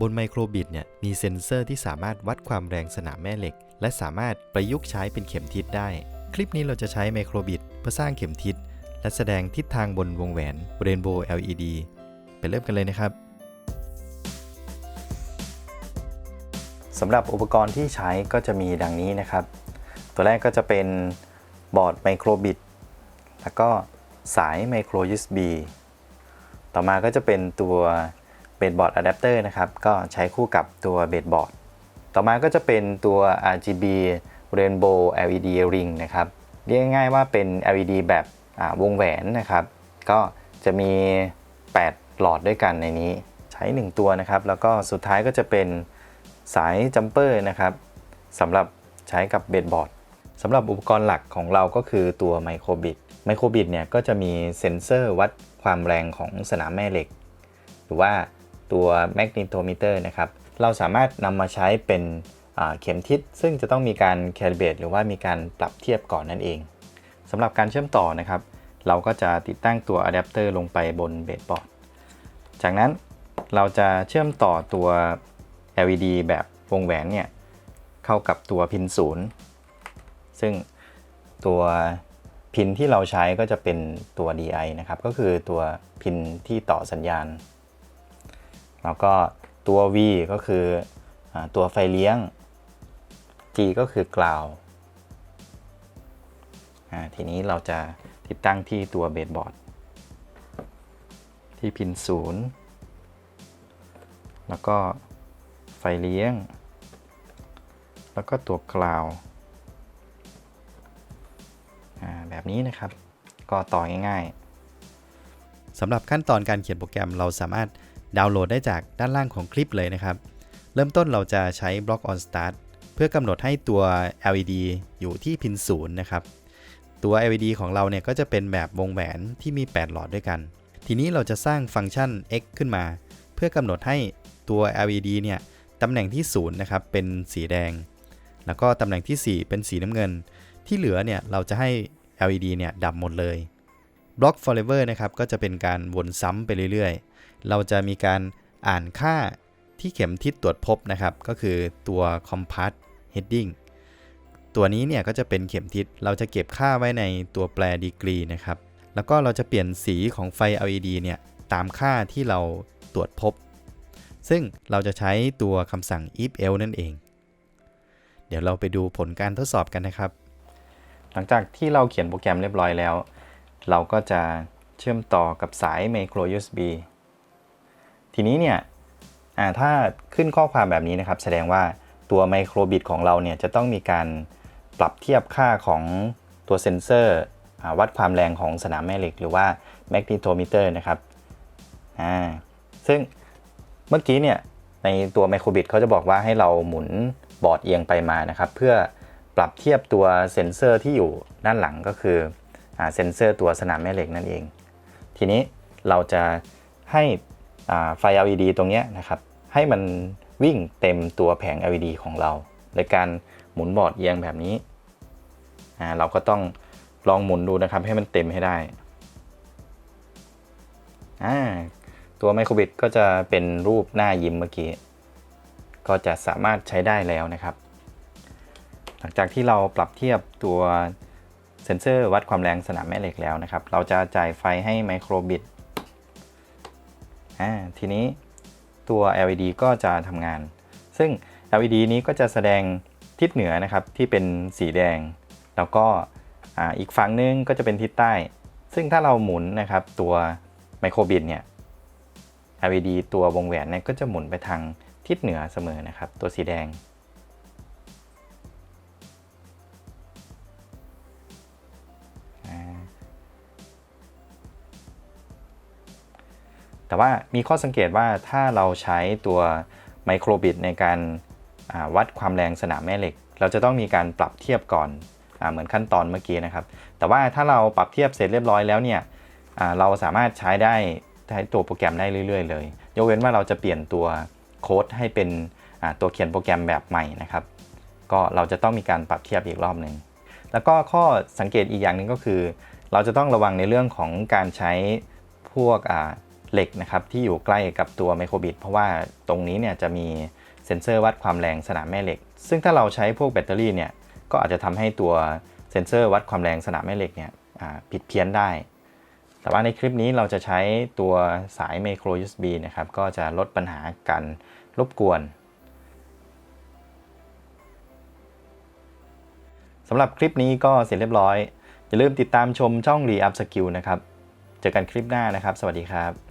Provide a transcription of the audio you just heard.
บนไมโครบิดเนี่ยมีเซ็นเซอร์ที่สามารถวัดความแรงสนามแม่เหล็ก และสามารถประยุกต์ใช้เป็นเข็มทิศได้ คลิปนี้เราจะใช้ไมโครบิดเพื่อสร้างเข็มทิศ และแสดงทิศทางบนวงแหวน Rainbow LED ไปเริ่มกันเลยนะครับสำหรับอุปกรณ์ที่ใช้ก็จะมีดังนี้นะครับ ตัวแรกก็จะเป็นบอร์ดไมโครบิดแล้วก็สายไมโคร USB ต่อมาก็จะเป็นตัว เบดบอร์ดอะแดปเตอร์นะครับ ก็ใช้คู่กับตัวเบดบอร์ด ต่อมาก็จะเป็นตัว RGB Rainbow LED Ring นะครับ เรียกง่ายๆว่าเป็น LED แบบวงแหวนนะครับ ก็จะมี 8 หลอดด้วยกันในนี้ ใช้ 1 ตัวนะครับ แล้วก็สุดท้ายก็จะเป็นสายจัมเปอร์นะครับสำหรับใช้กับเบดบอร์ดสำหรับอุปกรณ์หลักของเราก็คือตัวไมโครบิดไมโครบิดเนี่ยก็จะมีเซ็นเซอร์วัดความแรงของสนามแม่เหล็ก หรือว่า ตัวแมกนิโทมิเตอร์นะครับ เราสามารถนำมาใช้เป็นเข็มทิศ ซึ่งจะต้องมีการแคลิเบรตหรือว่ามีการปรับเทียบก่อนนั่นเองสำหรับการเชื่อมต่อนะครับ เราก็จะติดตั้งตัวอะแดปเตอร์ลงไปบนเบสบอร์ด จากนั้นเราจะเชื่อมต่อตัว LED แบบวงแหวนเนี่ยเข้ากับตัวพินศูนย์ซึ่งตัวพินที่เราใช้ก็จะเป็นตัว DI นะครับ ก็คือตัวพินที่ต่อสัญญาณ แล้วก็ตัว V ก็คืออตัวไฟเลี้ยง G ก็คือกลาวทีนี้เราจะติดตั้งที่ตัวเบสบอร์ด ที่พินศูนย์แล้วก็ไฟเลี้ยง แล้วก็ตัวกลาวแบบนี้นะครับ ก็ต่อง่ายๆสำหรับขั้นตอนการเขียนโปรแกรมเราสามารถ ดาวน์โหลดได้จากด้านล่างของคลิปเลยนะครับ เริ่มต้นเราจะใช้บล็อก on start เพื่อกำหนดให้ตัว LED อยู่ที่พินศูนย์นะครับ ตัว LED ของเราเนี่ยก็จะเป็นแบบวงแหวนที่มี 8 หลอดด้วยกัน ทีนี้เราจะสร้างฟังก์ชัน x ขึ้นมา เพื่อกำหนดให้ตัว LED เนี่ยตำแหน่งที่0นะครับเป็นสีแดง แล้วก็ตำแหน่งที่ 4 เป็นสีน้ำเงิน ที่เหลือเนี่ยเราจะให้ LED เนี่ยดับหมดเลย Block Forever นะครับก็จะเป็นการวนซ้ำไปเรื่อยๆ เราจะมีการอ่านค่าที่เข็มทิศตรวจพบนะครับ ก็คือตัว Compass Heading ตัวนี้เนี่ยก็จะเป็นเข็มทิศ เราจะเก็บค่าไว้ในตัวแปรดีกรีนะครับ แล้วก็เราจะเปลี่ยนสีของไฟ LED เนี่ยตามค่าที่เราตรวจพบ ซึ่งเราจะใช้ตัวคำสั่ง if else นั่นเอง เดี๋ยวเราไปดูผลการทดสอบกันนะครับ หลังจากที่เราเขียนโปรแกรมเรียบร้อยแล้ว เราก็จะเชื่อมต่อกับสาย micro USB ทีนี้เนี่ยถ้าขึ้นข้อความแบบนี้นะครับ แสดงว่าตัวไมโครบิตของเราเนี่ยจะต้องมีการปรับเทียบค่าของตัวเซ็นเซอร์ วัดความแรงของสนามแม่เหล็ก หรือว่าแมกนิโทมิเตอร์นะครับซึ่งเมื่อกี้เนี่ยในตัวไมโครบิตเขาจะบอกว่าให้เราหมุนบอร์ดเอียงไปมานะครับ เพื่อปรับเทียบตัวเซ็นเซอร์ที่อยู่ด้านหลังก็คือ เซ็นเซอร์ตัวสนามแม่เหล็กนั่นเอง ทีนี้เราจะให้ไฟ LED ตรงนี้นะครับ ให้มันวิ่งเต็มตัวแผง LED ของเรา โดยการหมุนบอร์ดเอียงแบบนี้ เราก็ต้องลองหมุนดูนะครับให้มันเต็มให้ได้ ตัวไมโครบิตก็จะเป็นรูปหน้ายิ้มเมื่อกี้ ก็จะสามารถใช้ได้แล้วนะครับ หลังจากที่เราปรับเทียบตัว เซ็นเซอร์วัดความแรงสนามแม่เหล็กแล้วนะครับ เราจะจ่ายไฟให้ไมโครบิตทีนี้ตัว LED ก็จะทำงาน ซึ่ง LED นี้ก็จะแสดงทิศเหนือนะครับที่เป็นสีแดง แล้วก็อีกฝั่งนึงก็จะเป็นทิศใต้ ซึ่งถ้าเราหมุนนะครับตัวไมโครบิตเนี่ย LED ตัววงแหวนเนี่ยก็จะหมุนไปทางทิศเหนือเสมอนะครับ ตัวสีแดง แต่ว่ามีข้อสังเกตว่าถ้าเราใช้ตัวไมโครบิตในการวัดความแรงสนามแม่เหล็ก เราจะต้องมีการปรับเทียบก่อนอเหมือนขั้นตอนเมื่อกี้นะครับ แต่ว่าถ้าเราปรับเทียบเสร็จเรียบร้อยแล้วเนี่ยเราสามารถใช้ได้ใช้ตัวโปรแกรมได้เรื่อย ๆ เลย ยกเว้นว่าเราจะเปลี่ยนตัวโค้ดให้เป็นตัวเขียนโปรแกรมแบบใหม่นะครับ ก็เราจะต้องมีการปรับเทียบอีกรอบหนึ่งแล้วก็ข้อสังเกตอีกอย่างหนึ่งก็คือ เราจะต้องระวังในเรื่องของการใช้พวก เหล็กนะครับที่อยู่ใกล้กับตัวไมโครบิตเพราะว่าตรงนี้เนี่ยจะมีเซ็นเซอร์วัดความแรงสนามแม่เหล็ก ซึ่งถ้าเราใช้พวกแบตเตอรี่เนี่ยก็อาจจะทำให้ตัวเซ็นเซอร์วัดความแรงสนามแม่เหล็กเนี่ยผิดเพี้ยนได้ แต่ว่าในคลิปนี้เราจะใช้ตัวสายไมโคร USB นะครับก็จะลดปัญหาการรบกวนสำหรับคลิปนี้ก็เสร็จเรียบร้อย อย่าลืมติดตามชมช่อง r e up Skill นะครับ เจอกันคลิปหน้านะครับ สวัสดีครับ